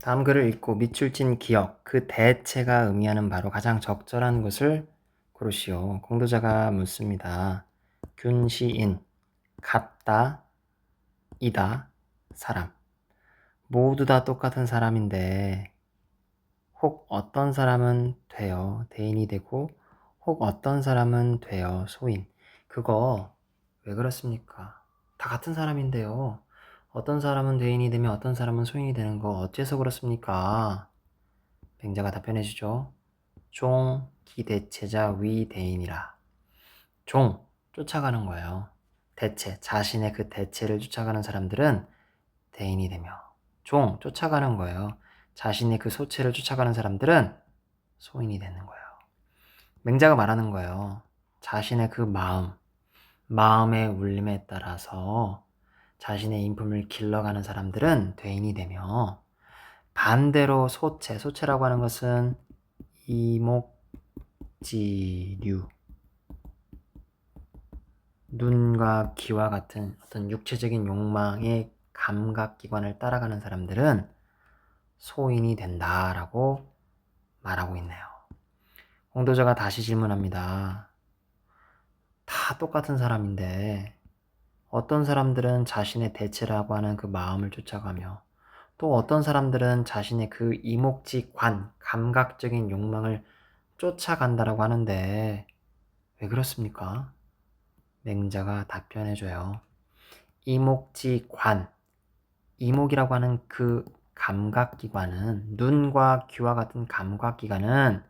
다음 글을 읽고 밑줄 친 기억, 그 대체가 의미하는 바로 가장 적절한 것을 고르시오. 공도자가 묻습니다. 균시인, 같다, 이다, 사람. 모두 다 똑같은 사람인데, 혹 어떤 사람은 되어 대인이 되고, 혹 어떤 사람은 되어 소인. 그거 왜 그렇습니까? 다 같은 사람인데요. 어떤 사람은 대인이 되면 어떤 사람은 소인이 되는 거 어째서 그렇습니까? 맹자가 답변해 주죠. 종, 기대체자, 위대인이라. 종, 쫓아가는 거예요. 대체, 자신의 그 대체를 쫓아가는 사람들은 대인이 되며, 종, 쫓아가는 거예요. 자신의 그 소체를 쫓아가는 사람들은 소인이 되는 거예요. 맹자가 말하는 거예요. 자신의 그 마음, 마음의 울림에 따라서 자신의 인품을 길러가는 사람들은 대인이 되며 반대로 소체, 소체라고 하는 것은 이목지류 눈과 귀와 같은 어떤 육체적인 욕망의 감각기관을 따라가는 사람들은 소인이 된다라고 말하고 있네요. 홍도자가 다시 질문합니다. 다 똑같은 사람인데 어떤 사람들은 자신의 대체라고 하는 그 마음을 쫓아가며 또 어떤 사람들은 자신의 그 이목지 관, 감각적인 욕망을 쫓아간다라고 하는데 왜 그렇습니까? 맹자가 답변해줘요. 이목지 관, 이목이라고 하는 그 감각기관은 눈과 귀와 같은 감각기관은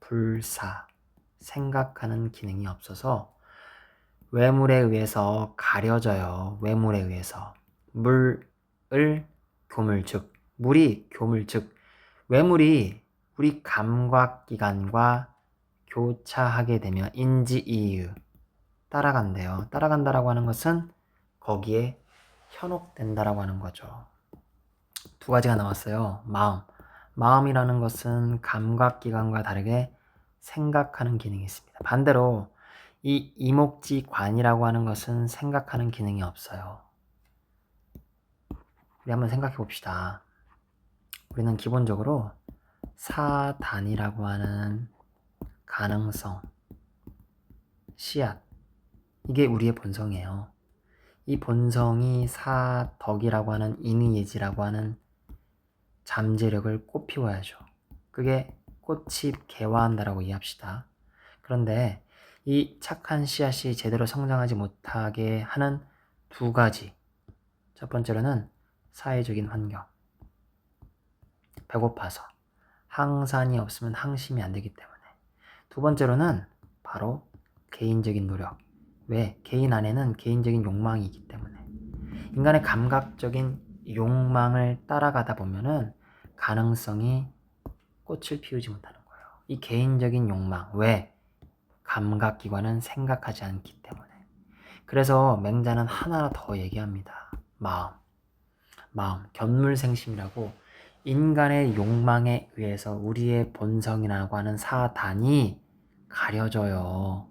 불사, 생각하는 기능이 없어서 외물에 의해서 가려져요. 외물에 의해서. 물을 교물 즉 물이 교물 즉 외물이 우리 감각기관과 교차하게 되면 인지 이유 따라간대요. 따라간다라고 하는 것은 거기에 현혹된다라고 하는 거죠. 두 가지가 나왔어요. 마음. 마음이라는 것은 감각기관과 다르게 생각하는 기능이 있습니다. 반대로 이 이목지관이라고 하는 것은 생각하는 기능이 없어요. 우리 한번 생각해 봅시다. 우리는 기본적으로 사단이라고 하는 가능성, 씨앗, 이게 우리의 본성이에요. 이 본성이 사덕이라고 하는 인의예지라고 하는 잠재력을 꽃피워야죠. 그게 꽃이 개화한다라고 이해합시다. 그런데 이 착한 씨앗이 제대로 성장하지 못하게 하는 두 가지. 첫 번째로는 사회적인 환경. 배고파서. 항산이 없으면 항심이 안 되기 때문에. 두 번째로는 바로 개인적인 노력. 왜? 개인 안에는 개인적인 욕망이 있기 때문에. 인간의 감각적인 욕망을 따라가다 보면은 가능성이 꽃을 피우지 못하는 거예요. 이 개인적인 욕망. 왜? 감각기관은 생각하지 않기 때문에. 그래서 맹자는 하나 더 얘기합니다. 마음. 마음. 견물생심이라고 인간의 욕망에 의해서 우리의 본성이라고 하는 사단이 가려져요.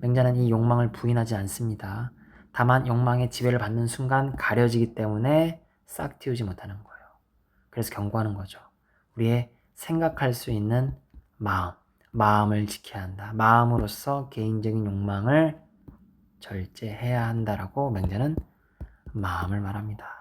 맹자는 이 욕망을 부인하지 않습니다. 다만 욕망의 지배를 받는 순간 가려지기 때문에 싹 틔우지 못하는 거예요. 그래서 경고하는 거죠. 우리의 생각할 수 있는 마음, 마음을 지켜야 한다. 마음으로서 개인적인 욕망을 절제해야 한다라고 맹자는 마음을 말합니다.